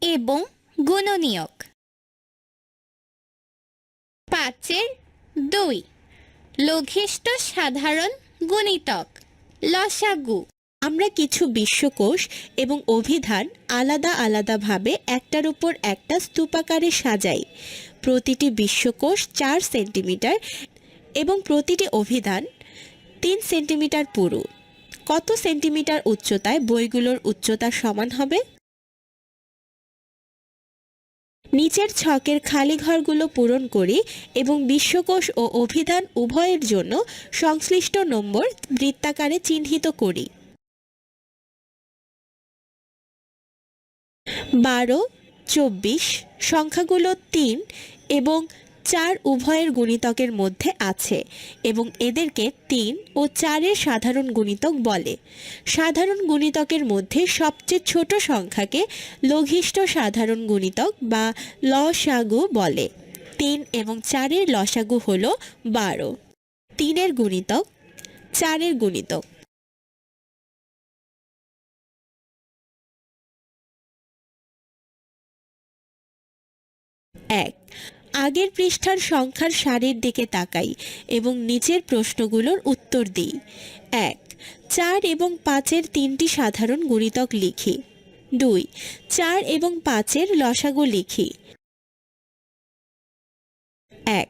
এবং গুণনীয়ক। পাঁচের দুই, লঘিষ্ঠ সাধারণ গুণিতক, লসাগু। আমরা কিছু বিশ্বকোষ এবং অভিধান আলাদা আলাদাভাবে একটার উপর একটা স্তূপাকারে সাজাই। প্রতিটি বিশ্বকোষ চার সেন্টিমিটার এবং প্রতিটি অভিধান তিন সেন্টিমিটার পুরু। কত সেন্টিমিটার উচ্চতায় বইগুলোর উচ্চতা সমান হবে? নিচের ছকের খালি ঘরগুলো পূরণ করি এবং বিশ্বকোষ ও অভিধান উভয়ের জন্য সংশ্লিষ্ট নম্বর বৃত্তাকারে চিহ্নিত করি। বারো, চব্বিশ, সংখ্যাগুলো তিন এবং চার উভয়ের গুণিতকের মধ্যে আছে এবং এদেরকে তিন ও চারের সাধারণ গুণিতক বলে। সাধারণ গুণিতকের মধ্যে সবচেয়ে ছোট সংখ্যাকে লঘিষ্ঠ সাধারণ গুণিতক বা লসাগু বলে। তিন এবং চারের লসাগু হল বারো। তিনের গুণিতক, চারের গুণিতক। আগের পৃষ্ঠার সংখ্যার সারির দিকে তাকাই এবং নিচের প্রশ্নগুলোর উত্তর দিই। এক, চার এবং পাঁচের তিনটি সাধারণ গুণিতক লিখি। দুই, চার এবং পাঁচের লসাগু লিখি। এক,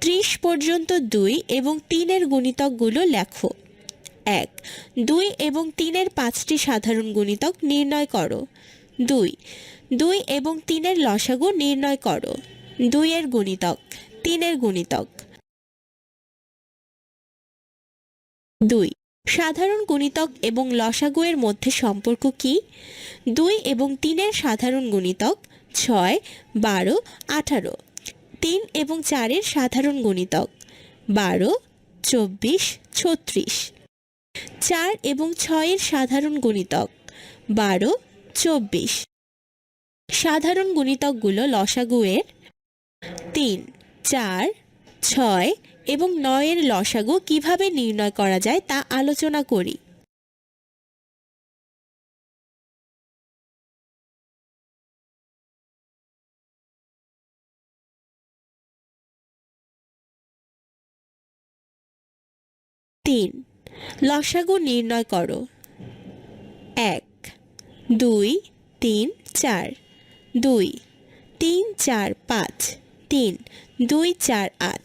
ত্রিশ পর্যন্ত দুই এবং তিনের গুণিতকগুলো লেখো। এক, দুই এবং তিনের পাঁচটি সাধারণ গুণিতক নির্ণয় করো। দুই দুই এবং তিনের লসাগু নির্ণয় করো। দুইয়ের গুণিতক, তিনের গুণিতক। দুই, সাধারণ গুণিতক এবং লসাগুয়ের মধ্যে সম্পর্ক কি? দুই এবং তিনের সাধারণ গুণিতক, ছয়, বারো, আঠারো। তিন এবং চারের সাধারণ গুণিতক, বারো, চব্বিশ, ছত্রিশ। চার এবং ছয়ের সাধারণ গুণিতক, বারো, চব্বিশ। সাধারণ গুণিতকগুলো লসাগুয়ের তিন, চার, ছয় এবং নয়ের লসাগু কীভাবে নির্ণয় করা যায় তা আলোচনা করি। তিন, লসাগু নির্ণয় করো। এক, দুই, তিন, চার, দুই, তিন, চার, পাঁচ। তিন দুই চার আট।